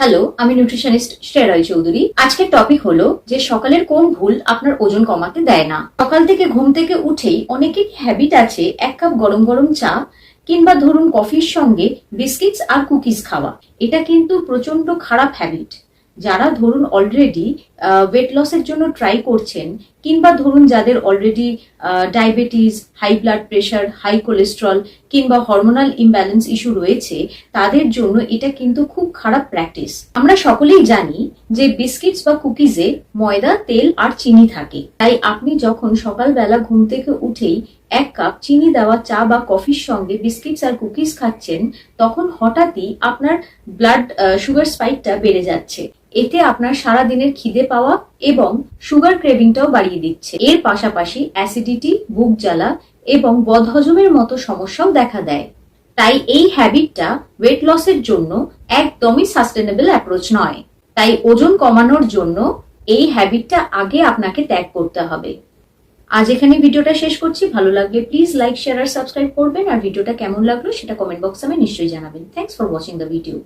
Hello আমি nutritionist Shreya রায় চৌধুরী। আজকের topic হলো যে সকালের কোন ভুল আপনার ওজন কমাতে দেয় না। সকাল থেকে ঘুম থেকে উঠেই অনেকের হ্যাবিট আছে এক কাপ গরম গরম চা কিংবা ধরুন কফির সঙ্গে বিস্কিটস আর কুকিজ খাওয়া। এটা কিন্তু প্রচণ্ড খারাপ হ্যাবিট যারা ধরুন অলরেডি ওয়েট লসের জন্য ট্রাই করছেন কিংবা ধরুন যাদের already diabetes high blood pressure high cholesterol কিংবা হরমোনাল ইমব্যালেন্স ইস্যু রয়েছে, তাদের জন্য এটা কিন্তু খুব খারাপ প্র্যাকটিস আমরা সকলেই জানি যে বিস্কিটস বা কুকিজে ময়দা, তেল আর চিনি থাকে। তাই আপনি যখন সকালবেলা ঘুম থেকে উঠেই এক কাপ চিনি দেওয়া চা বা কফির সঙ্গে বিস্কিটস আর কুকিজ খাচ্ছেন, তখন হঠাৎই আপনার ব্লাড সুগার স্পাইকটা বেড়ে যাচ্ছে। এতে আপনার সারা দিনের খিদে পাওয়া এবং সুগার ক্রেভিংটাও বাড়িয়ে দিচ্ছে। এর পাশাপাশি অ্যাসিডিটি, বুক জ্বালা এবং বদহজমের মতো সমস্যাও দেখা দেয়। তাই এই হ্যাবিটটা ওয়েট লসের জন্য একদমই সাস্টেনেবল অ্যাপ্রোচ নয়। তাই ওজন কমানোর জন্য এই হ্যাবিটটা আগে আপনাকে ত্যাগ করতে হবে। আজ এখানে ভিডিওটা শেষ করছি। ভালো লাগলে প্লিজ লাইক শেয়ার আর সাবস্ক্রাইব করবেন। আর ভিডিওটা কেমন লাগল সেটা কমেন্ট বক্সে আমি নিশ্চয়ই জানাবেন। Thanks for watching the video